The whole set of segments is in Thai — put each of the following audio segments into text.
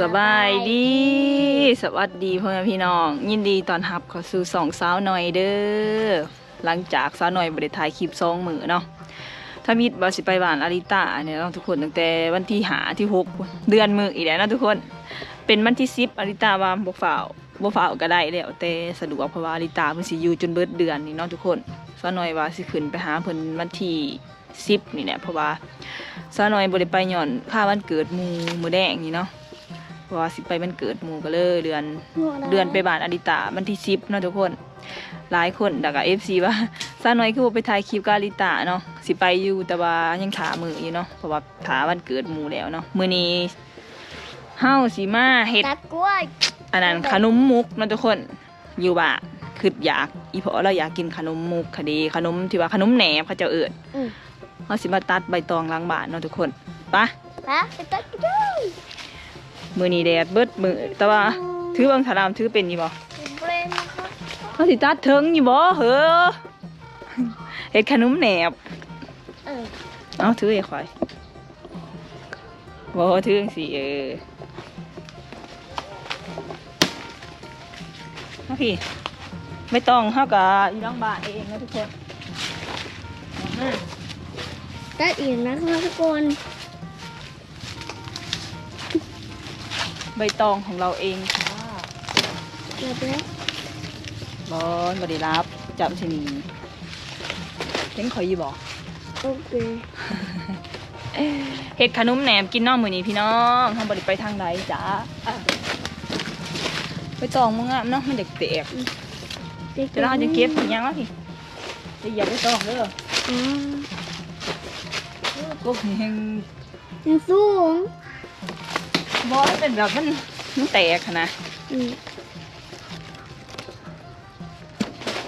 สบายดี สวัสดีพ่อแม่พี่น้อง ยินดีตอนรับเข้าสู่สองสาวหน่อยเด้อหลังจากสาวหน่อยบริถ่ายคลิปสองมือเนาะถ้ามิดบาสิไปบ้านอาริตาเนี่ยเนาะทุกคนตั้งแต่วันที่หาที่หกเดือนมืออีกแล้วเนาะทุกคนเป็นวันที่สิบอาริตาว่าบ่ฝ่าวบ่ฝ่าวก็ได้แล้วแต่สะดวกเพราะว่าอาริตาเพิ่นสิอยู่จนเบิดเดือนนี่เนาะทุกคนสาวหน่อยว่าสิขึ้นไปหาเพิ่นวันที่สิบนี่แหละเพราะว่าสาวหน่อยบ่ได้ไปหย่อนค่าวันเกิดมูมือแดงนี่เนาะ เพราะว่าสิไปมันเกิดหมู่ก็เลยเดือนเดือนไปบ้านอดิตาวันที่สิบเนาะทุกคนหลายคนดักกับเอฟซีว่าซาน้อยคือบ่ไปถ่ายคลิปกับอดิตาเนาะสิไปอยู่แต่ว่ายังถามืออยู่เนาะเพราะว่าถาวันเกิดหมู่แล้วเนาะมื้อนี้เฮาสิมาเฮ็ดตัดกล้วยอันนั้นขนมมุกเนาะทุกคนอยู่บ้านคืออยากอีพอเราอยากกินขนมมุกคดีขนมที่ว่าขนมแหนบเขาเจ้าเอิ้นอืมเฮาสิมาตัดใบตองหล้างบ้านเนาะทุกคนไปะปะไปตัดกล้วย มื้อนี้แดดเบิดมื้อแต่ว่าถือเบิ่งถารามถือเป็นอยู่บ่เบรนนะครับเขาสิตัดถึงอยู่บ่เหอเฮ็ดขนมแหนบเออเอาถือให้ข่อยบ่ถือจังซี่เออมาพี่ไม่ต้องเฮาก็อยู่หลังบ้านเองนะทุกคนเอามาตัดอีกนะครับทุกคน ใบตองของเราเองค่ะเรียบร้อยบอนบ่ได้รับจับสิหนีเห็นข่อยอยู่บ่โอเคเฮ็ดขนมแหนมกินเน้องมื้อนี้พี่น้องเฮาบ่ได้ไปทางใดจ้าอะใบตองมึงอะเนาะมันเด็กแตกเด็กเดี๋ยวเราจะเก็บอีกอยังวะพี่จะอย่าไปต้องเด้ออ่ากุ๊กนี่แฮงยังสูง บอสเป็นแบบมันมันแตกหั้นนะอืม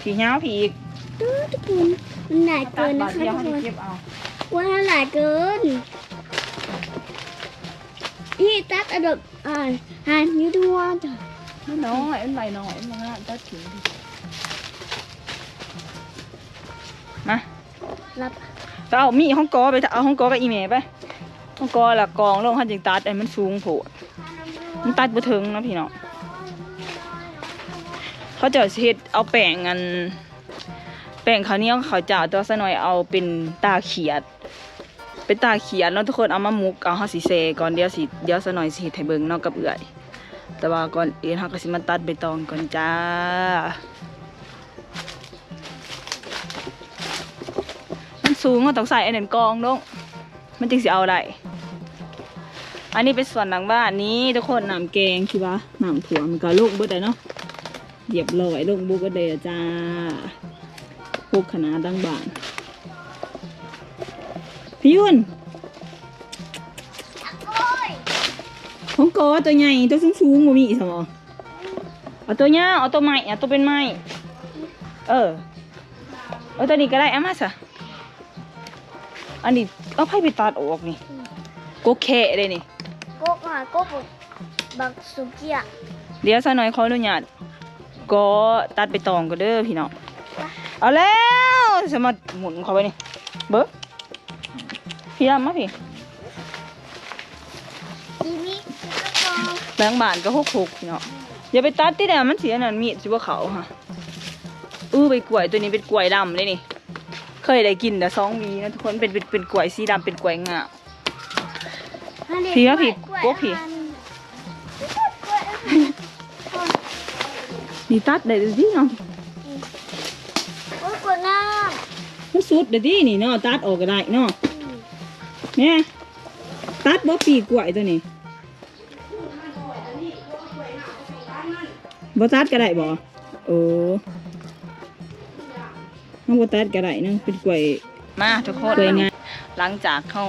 ผีเงาผีอีกดูทุกคนมันหลายเกินบานะทคะเดียวทุกให้คนเก็บเอาว่าหลายเกินพี่ตัดอะดบอ่านอ่านนิ้วดูว่าจ้ะมันน้อยมันใบน้อยมันน่ะตัดถึงดิมารับก็เอามีดห้องกอไปเอาห้องกอกับอีเมไป้องกอละกองลงหันจิงตัดไอ้มันสูงโผดมันตัดบ่ถึงนะพี่น้องเขาจะเฮ็ดเอาแป้งอันแป้งข้าวเหนียวข้าเจ้าตัวซะหน่อยเอาเป็นตาเขียด เป็นตาเขียดเนาะทุกคนเอามามุกเอาเฮาสิเซก่อนเดี๋ยวสิเดี๋ยวซะหน่อยสิเฮ็ดให้เบิ่งเนาะกับเอื้อยแต่ว่าก่อนอื่นเฮาก็สิมาตัดใบตองก่อนจ้ามันสูงก็ต้องใส่ไอ้นั่นกองลงมันจึงสิเอาได้ อันนี้เป็นส่วนหลังบ้านนี้ทุกคนน้ำแกงคิดว่าน้ำถั่วมันก็ลูกบิดได้เนาะเหยียบลอยลงบุกก็เดยจ้าพวกขนาดดังบ้านพี่ยุนกล้วยของกอตัวใหญ่ตัวสูงสูงบ่มีสมอเอาตัวเนี้ยเอาตัวใหม่เอาตัวเป็นไม้เออเอาตัวนี้ก็ได้เอามาซะอันนี้เอาไผ่ไปตัดออกนี่โกแค่เลยนี่ ก็อะก็ปกบักสุกี้อะเดี๋ยวซะหน่อยขออนุญาตก็ตัดไปตองก็เด้อพี่น้องเอาแล้วสมาหมุนเข้าไปนี่เบิ้พี่ดำมาพี่อีมิก็แบงบานก็หกหกพี่น้องอย่าไปตัดที่แดมันเสียนั่นมีดสิว่าเขาฮะอื้อใบกล้วยตัวนี้เป็นกล้วยดำเลยนี่ เคยได้กินแต่สองวีนะทุกคนเป็นเป็นเป็นกล้วยสีดำเป็นกล้วยงา พี่ว่าพี่โก้พี่นี่ตัดได้ดูสิเนาะโอ้ยกวดน้มันสุดเดี๋ยวดินี่เนาะตัดออกก็ได้เนาะำเนี่ยตัดบ่ปีกล้วยตัวนี้บ่ตัดก็ได้บ่โอ้มันบ่ตัดก็ได้เนาะเป็นกล้วยมาทุกคนกล้วยงาหลังจากเข้า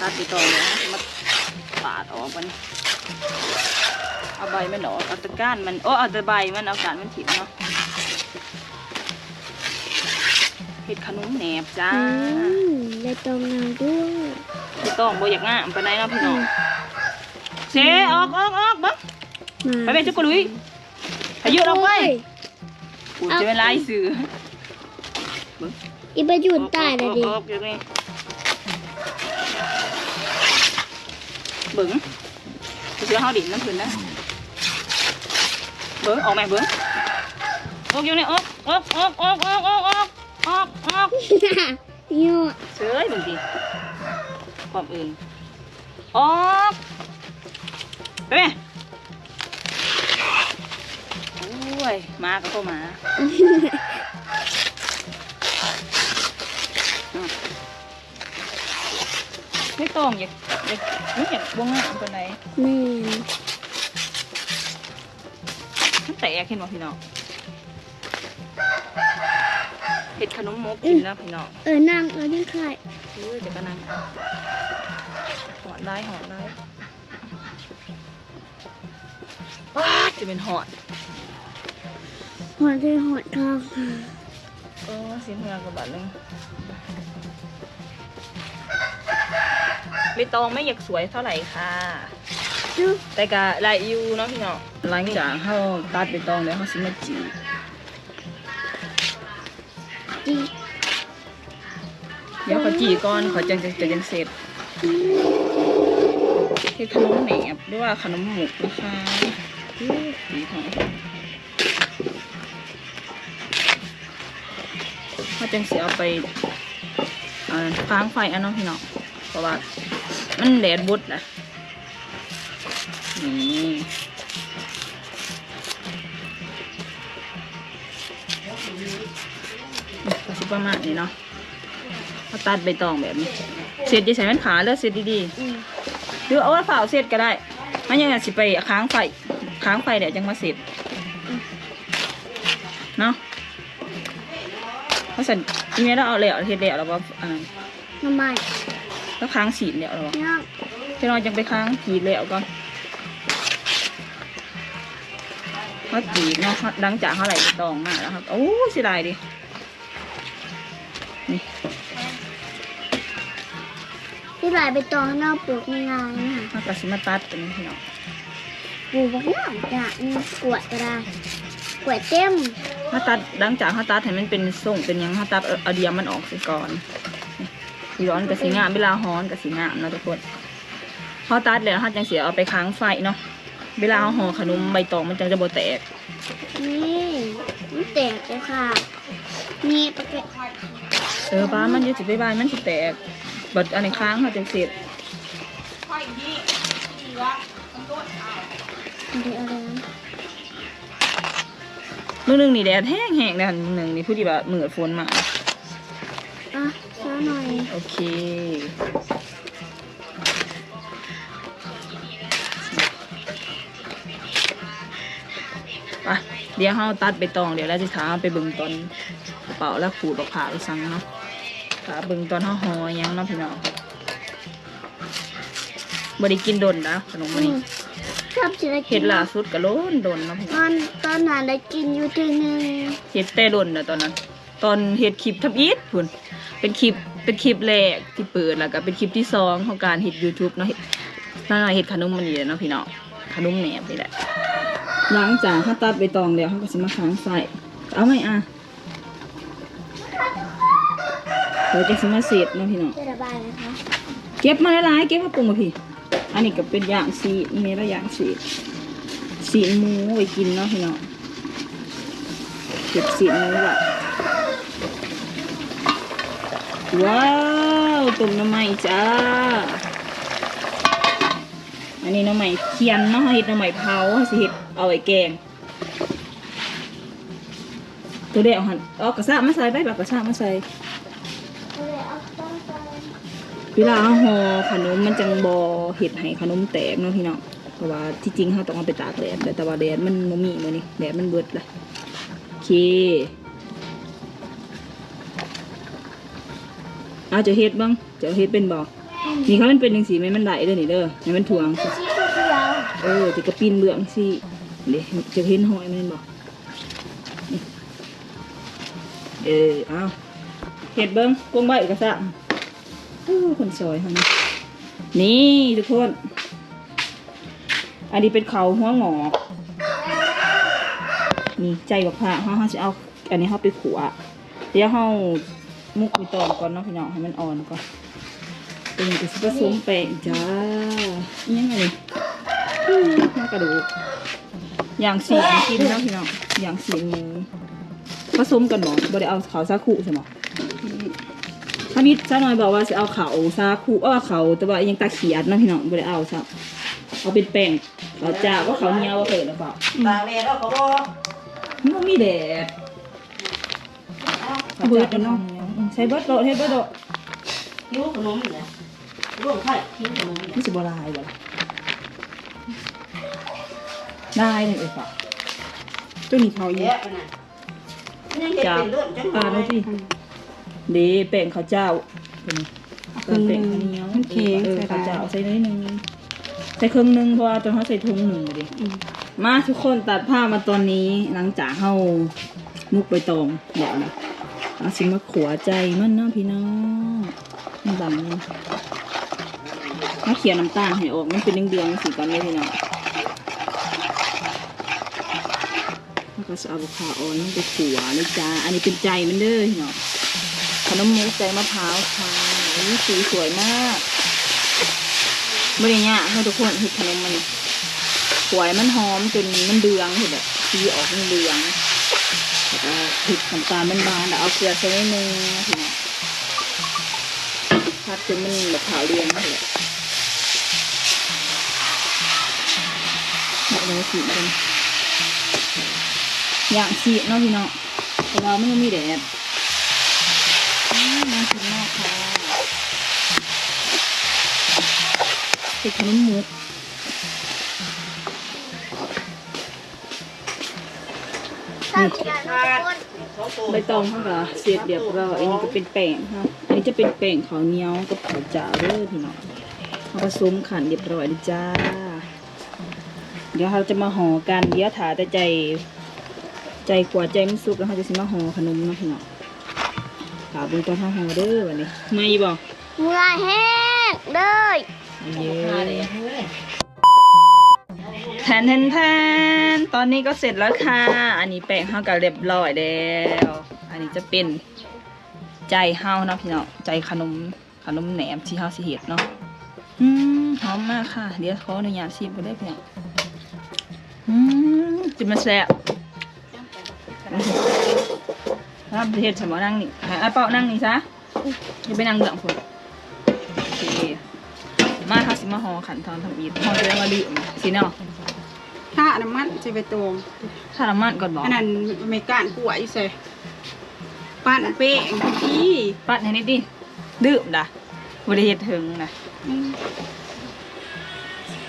ตัดไปต่อแล้วมา ปาดออกมันเอาใบมันออกเอาแตะก้านมันโอ้เอาแต่ใบมันเอาก้านมันถิ่มเนาะเห็ดขนมแหนบจ้าอืมได้ตรงงานด้วยพี่ต้องบ่อยากง่ามไปไหนใดเนาะพี่น้องเสออกออกออกเบังไปเป็นจุกกะลุยพายุลงไปกูจะเป็นลายสื่ออีประยุนตายเลยดิ เบึงเสือเฮาดินน้ำพื้นนะเบิ้งออกไหมเบิ้งออกอยู่นี่ออกออกออกออกออกออกออกออกออกยูเสือมึงดิความอื่นออกไปไหมโอ้ยมาก็เข้ามาอืมไม่ต้องอย่า อย่าไม่เห็นวงงามปานไหนแม่มันแตกเห็นบ่พี่น้องเห็ดขนมมกกินนะพี่น้องเออนั่งเออนี่ใครเออเดี๋ยวก็นั่งหอดได้หอดได้ว้าจะเป็นหอดหัวใจหัวทองเออเสียเงินกับบาทหนึง ใบตองไม่อยากสวยเท่าไหร่ค่ะดูแต่ก็ลายอยู่เนาะพี่น้องหลังจากเขาตัดใบตองแล้วเขาสิมาจีจีเดี๋ยวเขาจีก่อนเขาจะจะจะยังเสร็จเฮ็ดขนมแหนบหรือว่าขนมหมกนะคะอู้สีทองเขาจังสิเอาไปอ่าค้างไฟอันเน้องพี่น้องเพราะว่า มันแดดบุดนะนี่ก็สิประมาณนี้เนาะเขาตัดใบตองแบบนี้เสร็จจะใส่แว่นขาแล้วเสร็จดีอืมๆหรือเอาว่าฝ่าเสร็จก็ได้มันยังไงสิไปค้างไฟ ค้างไฟเดี๋ยวจังมาเสร็จเนาะเพราะสันอีเมลเราเอาแล้วเฮ็ดแล้วแล้วว่าอ่าทำไม แล้วค้างสีดแล้วหรอวะนั่งพี่น้อยจังไปค้างกีดแล้วก่อนเขากีดเนาะหลังจากเขาไหลไปตองมาแล้วครับ โอ้เสียดายดิ นี่ที่ไหลไปตองหน้าปลูกง่ายๆนะคะเขาก็สิมาตัดตัวนี้พี่น้องปลูกแบบนั้นจะมีกวดก็ได้กวดเต็มถ้าตัดหลังจากเขาตัดให้มันเป็นส่งเป็นหยังเขาตัดเอาเอาเดียมมันออกสิก่อนนี่ สีร้อนกับสีงามเวลาฮ้อนกับสีงามเนาะทุกคนเขาตัดแล้วเขาจังเสียเอาไปค้างไฟเนาะเวลาเขาห่อขนมใบตองมันจังจะบ่แตกนี่มันแตกเลยค่ะนี่ปะเกะเออป้ามันอยืดสิบใบายมันสิแตกบัดอันนี้ค้างเขาจังเสร็จเดี๋ยวอะไรนะมือหนึ่งนี่แดดแห้งแห้งนะมือหนึ่งนี่พูดดีว่ามือฝนมาอะช้า หน่อย โอเคไปเดี๋ยวเขาตัดไปตองเดี๋ยวแล้วจะถามไปเบิ่งตอนกระเป๋าแล้วขูดออกผ่าไปสั่งเนาะถาเบิ่งตอนเขาห่อหยังเนาะพี่น้องบริกินดนนะขนมอืมันนี้มชอบจะได้กิเห็นดล่าสุดก็โล้นดนเนาะพี่ตน้องอนตอนนั้นได้กินอยู่ทีนึงเห็ดแต่ดนนะตอนนั้น ตอนเห็ดคลิปทับอีทพุ่นเป็นคลิป เป็นคลิปแรกที่เปิดแล้วก็เป็นคลิปที่สองของการเห็ด YouTube เนาะเฮ็ดนั่นน่ะเห็ดขนมมันนี่แหละเนาะพี่น้องขนมแหนบนี่แหละหลังจากเขาตัดใบตองแล้วเขาก็สิมาค้างใส่เอาไหมอะเดี๋ยวจะสมาเสร็จเนาะพี่น้องจะระบายนะคะเก็บมาหลายๆเก็บมาปรุงมาพี่ อันนี้ก็เป็นอย่างสีนี่เมละอย่างสีสีหมูไว้กินเนาะพี่น้องเก็บสีหมูไว้าวต้มน้ำใหม่จ้า อันนี้น้ำใหม่เคียนเนาะเฮ็ดน้ำใหม่เผาสิเฮ็ดเอาไว้แกง ตัวเดียวหันเอากระซะมาใส่ไปแบบกระซะมาใส่เวลาห่อขนมมันจังบอเห็ดให้ขนมแตกเนาะพี่น้องเพราะว่าที่จริงเราต้องเอาไปตากแดดแต่ว่าแดดมันบ่มีมือนี้แดดมันเบิดเละโอเค เอาจะเฮ็ดบ้างจะเฮ็ดเป็นบ่นี่เขามันเป็นจังสีไหมมันไหลเด้อนี่เด้อให้มันถ่วงชีสเขียวเออจะกระปีนเบื้องสิเดี๋ยวจะเห็นหอยมันบ่นี่เออเอาเฮ็ดเบิ่งกวงใบกระซะโอ้คนซอยเฮานี่นี่ทุกคน อันนี้เป็นเขาหัวงอกนี่ใจกับผ้าเขาเขาจะเอา อันนี้เขาไปขัวเดี๋ยวเขา มุกไปตอนก่อนเนาะพี่น้องให้มันอ่อนก่อนเป็นก็สิผสมแป้งจ้าอิหยังไงนี่อู้กระดูกอย่างสีกินเนาะพี่น้องอย่างสีหมูผสมกันบ่บ่ได้เอาเขาวซาคุใช่ไหมถ้ามิดซะหน่อยบอกว่าจะเอาเขาวซาคุเออเขาวแต่ว่ายังตาเขียดเนาะพี่น้องบ่ได้เอาซะเอาเป็นแป้งเขาวจ้าว่าเขาวเหนียวว่าเคยหรือเปล่าตากแดดแล้วก็บ่มันบ่มีแดดเอาเบิดกันเนาะ ใช้เบิดโดดให้เบิดโดดหิวขนมนี่แหละร่วมไข่หิวขนมนี่มันสิบ่ลายบ่ล่ะได้เลยเอ้ยป่ะตัวนี้เขาเยแยะอะไปน่ะนี่เฮ็ดเป็นเลือดจังอ่าเลดูยสิเด้แป้งข้าวเจ้าเป็นครึ่งหแป้นึ่งงข้าวเหนียวมันเค้กเออใส่ข้าวได้เจ้าใส่น้อยหนึงใส่ครึ่งหนึงเพราะว่าตอนเขาใส่ถุงหนึ่งดิอืมมาทุกคนตัดผ้ามาตอนนี้หลังจากเฮามุกใบตองเดี๋ยวนะ เอาสิมาขัวใจมันเนาะพี่น้องมันดำเนี่ยมาเขียนน้ำตาลให้ออก มันเป็นเดืองๆสีกันเลยพี่น้องแล้วก็จะเอาข้าวอ่อนมันไปขัวเลยจ้า อันนี้เป็นใจมันเด้อพี่น้องขนมมุกใจมะพร้าวค่ะนี่สีสวยมากไม่ได้เนี่ยให้ทุกคนเห็ดขนมมันสวยมันหอมจนมันเดืองเห็นแบบสีออกมันเดือง แล้วก็พริกน้ำตาลมันบานแล้วเอาเกลือใส่นิดนึงนะทีนี้พัดจนมันแบบขาวเรียงนั่แหละแบบนี้สีกันอย่างสีเนาะพี่เนาะเพราะว่ามันไม่มีแดดมน่ากินมากค่ะเป็นขนมมุก ใบตองเขาก็เสร็จเรียบร้อยอันนี้ก็เป็นแป้งค่ะอันนี้จะเป็นแป้งข้าวเหนียวกับข้าวจ้าเด้อพี่น้องเอาผสมขันเรียบร้อยเลยจ้า เดี๋ยวเราจะมาห่อกันเดี๋ยวถาแต่ใจ ใจกว่าใจมันสุกแล้วเราจะสิมาห่อขนมเนาะพี่น้องถาเบุญตอนห่อห่อเด้อวันนี้ไม่บอกเมื่อแห้งเลยเย้มาเลยเฮ้ย แทนแทนแทนตอนนี้ก็เสร็จแล้วค่ะ อันนี้แป้งเฮาก็เรียบร้อยแล้ว อันนี้จะเป็นใจเฮาเนาะพี่เน้องใจขนมขนมแหนมที่เฮาสิเฮ็ดเนาะอืมหอมมากค่ะ เดี๋ยวขออนุญาตชิมไปได้เพียงอืมจิมาแซ่บรับเฮ็ดสมอนั่งนี่ห้อาเปานั่งนี่ซะอย่าไปนั่งเบื้องพุ่นโอเคมาเฮาสิมาหอขันตอนทำอีทหอจะได้มาดื่มสิเนาะ น้ำมันจะไปตรงถ้าน้ำมันก่อนบอกอันนั้นไม่ก้านกล้วยใส่ปั้นเป้งที่ปัดให้นิดดิดื่มด่ะบริเฮ็ดถึงนะอืม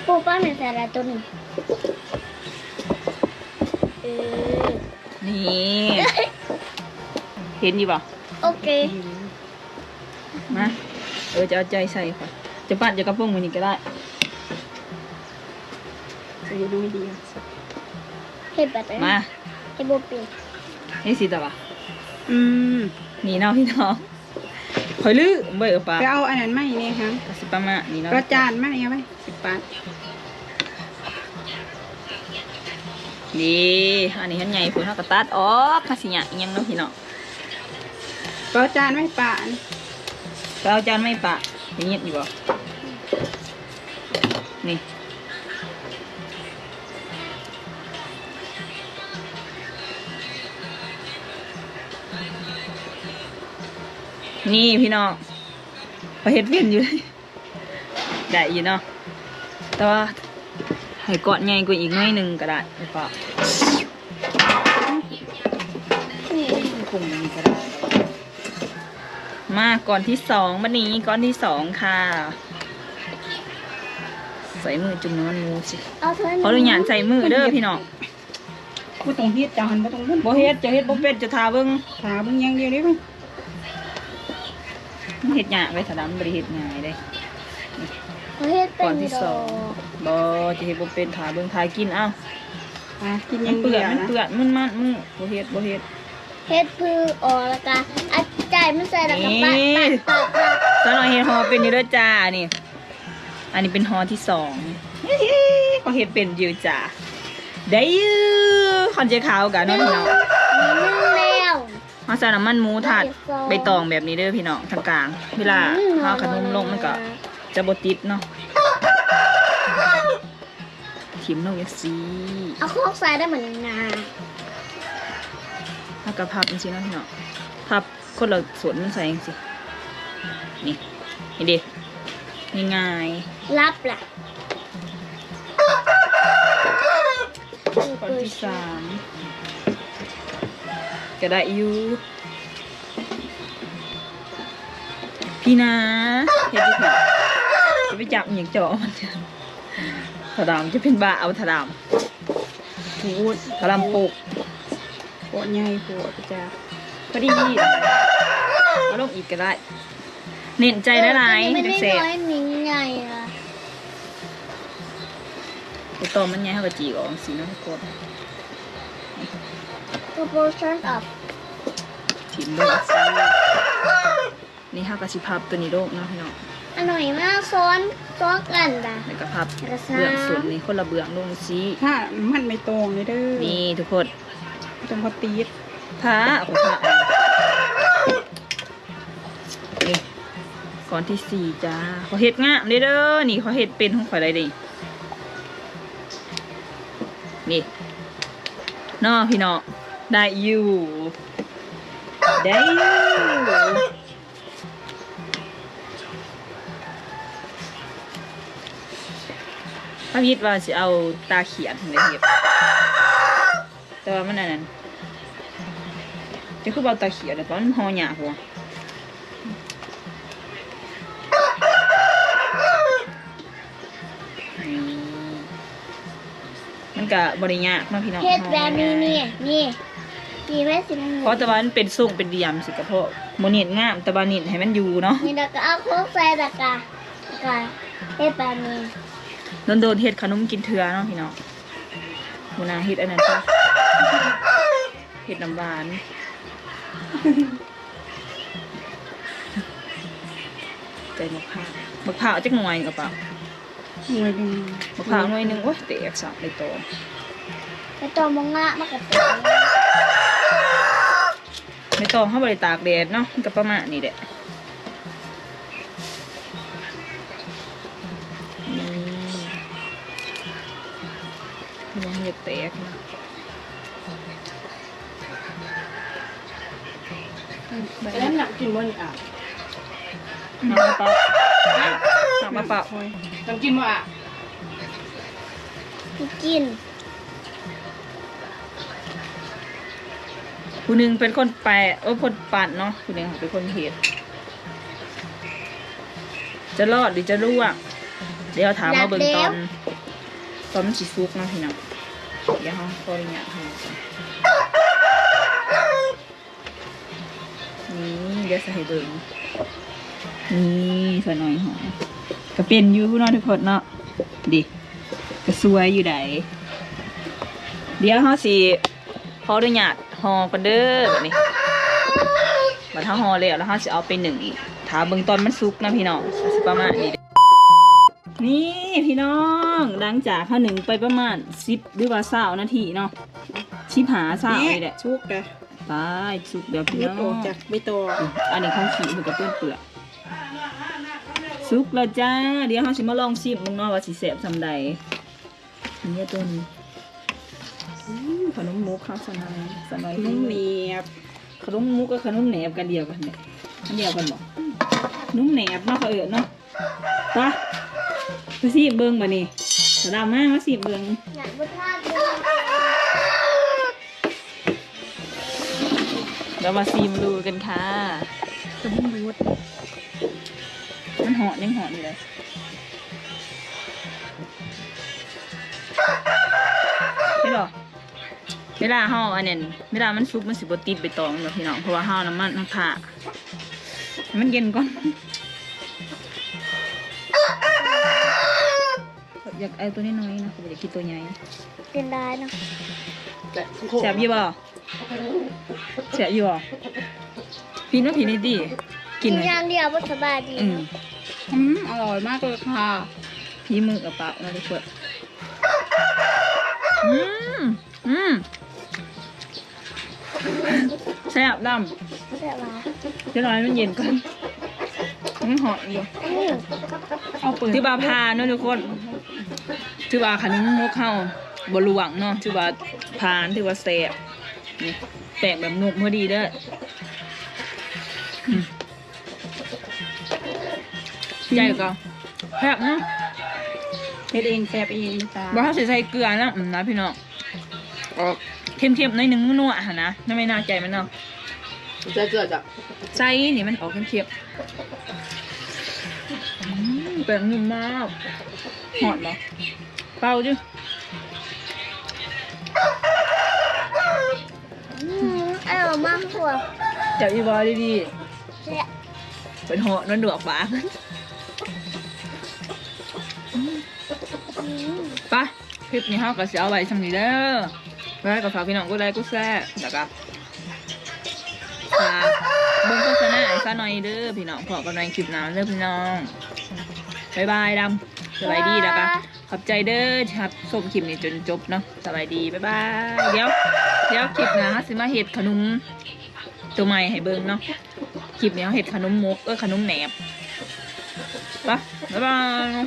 ปูป้าเหมือนสาระตัวหนึ่งเออนี่เห็นอยู่ป่ะโอเคมาเออจะเอาใจใส่ค่ะจะปัดจะกระปุ้งมันนี่ก็ได้ ใส่ดูไม่ดีอะเห็ดแบบนี้มาเห็ดบุปีนี่สิตะวะอืมนี่เนาะพี่น้องคอยลื้อเบิกปะไปเอาอันนั้นไม่เนี่ยฮะกสิประมาณนี่เนาะกระจานไม่เอาไว้สิบบาทนี่อันนี้หันใหญ่เพิ่นเฮาก็ตัดออกค่ะสิหยังอิหยังเนาะพี่น้องกระจานไม่ป่านไปเอาจานไม่ปะอย่างเงี้ยอยู่บ่นี่ นี่พี่น้องพอเฮ็ดเวียนอยู่เลยได้อยู่เนาะแต่ว่าให้กอดใหญ่กว่าอีกหน่อยหนึ่งก็ได้หรือเปล่านี่ปรุงมันก็ได้มาก่อนที่สองบันนี้ก้อนที่สองค่ะ ใส่มือจุ่มน้ำมันงูสิเอาเธอขออนุญาตใส่มือเด้อพี่น้องกูต้องเฮ็ดจานบ่ต้องรุ่นบ่เฮ็ดจะเฮ็ดบ่เป็ดจะทาเบิ่งขาเบิ่งอย่างเดียวได้ไหมมัน เฮ็ดยากไว้สะดำบ่ได้เฮ็ดง่ายเด้เอาเห็ดเป็ก่อนนที่ดสอองกบ่จะเฮ็ดบ่เป็นทาเบิ่งทากินเอ้าอะกินอมัย่านงเปื่เดีอยยวมันนะเปื่อยมันมันมึงบ่เฮ็ดบ่เฮ็ดเห็ดพือออกแล้วก็อัดใจมันใส่แล้วก็ปัดนี่ปัดปัดปัดตอนเราเฮ็ดฮอเป็นอยู่เด้อจ้านี่ อันนี้เป็นฮอที่สองก็เฮ็ดเป็นอยู่จ้าได้อยู่คอนเจขาวกันเนาะพี่น้องนึ่งแล้ว เขาใส่น้ำมันหมูถาดใบตองแบบนี้เด้อพี่น้องทางกลาง เวลาเขาขนมลงมันก็จะบติดเนาะทิมลงอย่างสีเอาโคกใส่ได้เหมือนงาถ้ากระพับจริงๆเนาะพี่เนาะพับคนเราสวนมันใส่จังสินี่เห็นดิง่ายรับล่ะๆข้อที่สาม ก็ได้อยู่พี่นะเห็นดิพี่จะไปจับอหย่างเจาะมันจะถาดามจะเป็นบ้าเอาถาดามพูดถาดามปลูกโคตรใหญ่โคตรจ้าพอดีเอาลงอีกก็ได้ เน้นใจได้หลายไม่ได้เสร็จน้อยมีใหญ่ละไอตอมมันไงให้กระจีออกสีน้ำกรด proportion of ถิ่มด้วยสินี่ห้ากระชิพับตัวนี้โลกเนาะพี่น้องอร่อยมากซ้อนซ้อนกันด่ะแล้วก็พับกระซ้าเบื้องส่วนนี้คนละเบื้องลงสีถ้ามันไม่ตรงเลยเด้อนี่ทุกคนตรงพอตีดพระเอาพระนี่ก่อนที่สี่จ้าขอเห็ดงามเลยเด้อนี่ขอเห็ดเป็นของข่อยได้ดินี่เนาะพี่น้อง ได้อยู่ได้อยู่พระพิดว่าสิเอาตาเขียนเลยเห็ดแต่ว่ามันอันนั้นจะคือเอาตาเขียนแต่ตอนมันหอหยาหัวนี่มันก็บริยากเนาะพี่น้องเฮ็ดแบบนี้ห่อนี่ง่ายนี่ นี่แม่สิมันเพราะแต่ว่ามันเป็นสุ่งเป็นเดียมสิกระเพาะโมเนียนงามแต่บานินให้มันอยู่เนาะนี่แล้วก็เอาโคกใส่แล้วก็แล้วก็เฮ็ดแบบนี้โดนโดนๆเฮ็ดขนมกินเถื่อเนาะพี่น้องหมูนาเฮ็ดอันนั้นจ้ะเฮ็ดน้ำหวานใจมะพร้าวมะพร้าวจักหน่วยกับเปล่าหน่วยหนึ่งมะพร้าวหน่วยหนึงโอ้ยเตะสับในโตไปตัวมงงะมากระตุ้ นในโตเขาบริตากแดดเนาะมันก็ประมาณนี้แหละนี่ยังอย่าแตกนะแล้วหนักกินบ่นี่อะน้ำมะเปล่าน้ำมะเปล่าต้องกินบ่อะกิน ผู้หนึ่งเป็นคนแปะเออคนปั่นเนาะผู้หนึ่งเป็นคนเห็ดจะรอดหรือจะร่วงเดี๋ยวถามมาเบิ่งตอนตอนมันสิซุกเนาะพี่น้องเดี๋ยวเขาขออนุญาตให้ก่อนนี่เดี๋ยวใส่ให้เบิ่งนี่ใส่หน่อยหอมก็เป็นอยู่เนาะทุกคนเนาะดิก็สวยอยู่ไดเดี๋ยวเขาสิขออนุญาต ห่อกันเด้อแบบนี้บัดถ้าห่อแล้วแล้วเขาสิเอาไปหนึ่งอีกถาเบิ่งตอนมันสุกนะพี่น้องสิประมาณนี้เด้อนี่พี่น้องหลังจากเขาหนึ่งไปประมาณสิบหรือว่าเศร้านาทีเนาะชิบหาเศร้านี่แหละชุกเลยไปสุกเดี๋ยวพี่ไม่น้โตองจากไม่โตอันนี้ของขี้มันกับเปื้อนเปลือกสุกแล้วจ้า เดี๋ยวเราสิมาลองชิมมึงเนาะว่าสิแซ่บสำใดนี่ตัวนี้อืม ขนมมุกครับสนายสนายนุ่มเนียบขนมมุกกับขนมแหนบกันเดียวกันเนี่ยอันเดียวกันบอกนุ่มแหนบเนาะเขาเอิญเนาะไปไปสิเบิ้งบ่นี่สะดามมากมาสิเบิ้งอยากบุทาดูเดี๋ยวมาซีมดูกันค่ะจะมุ่งรูดมันหอนยังหอนอยู่เลย เวลาห่ออันนั้นเวลามันซุกมันสิบติดไปตองเนาะพี่น้องเพราะว่าห่อน้ำมันน้ำผ่าให้มันเย็นก่อนอยากเอาตัวนี้น้อยๆนะผมอยากกินตัวใหญ่กินได้เนาะแต่โคแสบอยู่บ่แสบอยู่บ่พี่น้องพี่นี่ดีกิกินนเลยอย่างเดียวบ่สบายดีอืมอืมอร่อยมากเลยค่ะพี่มือกับเปล่านะทุกคนอืมอืม แซ่บดำแซ่บหลายเดี๋ยวรอให้มันเย็นก่อนมันหอมอยู่อืมเอาเปิดที่บาพาเนอะทุกคนถือว่าขนมมกเข้าบหลวงเนาะถือว่าผ่านถือว่าแซ่บนี่แตกแบบนุ่มพอดีเด้ออืมใหญ่ก็แซ่บเนาะเฮ็ดเองแซ่บเองจ้าบ่ถ้าใส่ใส่เกลือนะอืมนะพี่น้องออก เค็มๆหน่อยหนึงนัวๆหั่นนะนั่นไม่น่าใจมันเนาะใจเกลือจ้ะไส้นี่มันออกเค็มๆอืมเป็นนุ่มมากหอดเหรอเปล่าจ้ะอืมอร่อยมากกว่าจับอีบอยดีเสียๆเป็นหอดนั่นดวกปากอืมไปะคลิปนี้เฮาก็สิเอาไว้สำนี้เด้อ ไว้กับฝากพี่น้องกูได้กูแซ่บแล้วก็ฝากเบิ่งโฆษณาให้ซะหน่อยเด้อพี่น้องพอกันในคลิปหน้าเด้อพี่น้องบายบายดำสบายดีแล้วก็ขอบใจเด้อครับชมคลิปนี้จนจบเนาะสบายดีบายบายเดี๋ยวเดี๋ยวคลิปน้าเฮาสิมาเฮ็ดขนมตัวใหม่ให้เบิ่งเนาะคลิปนี้เฮาเฮ็ดขนมมกเออขนมแหนบปะบ๊ายบาย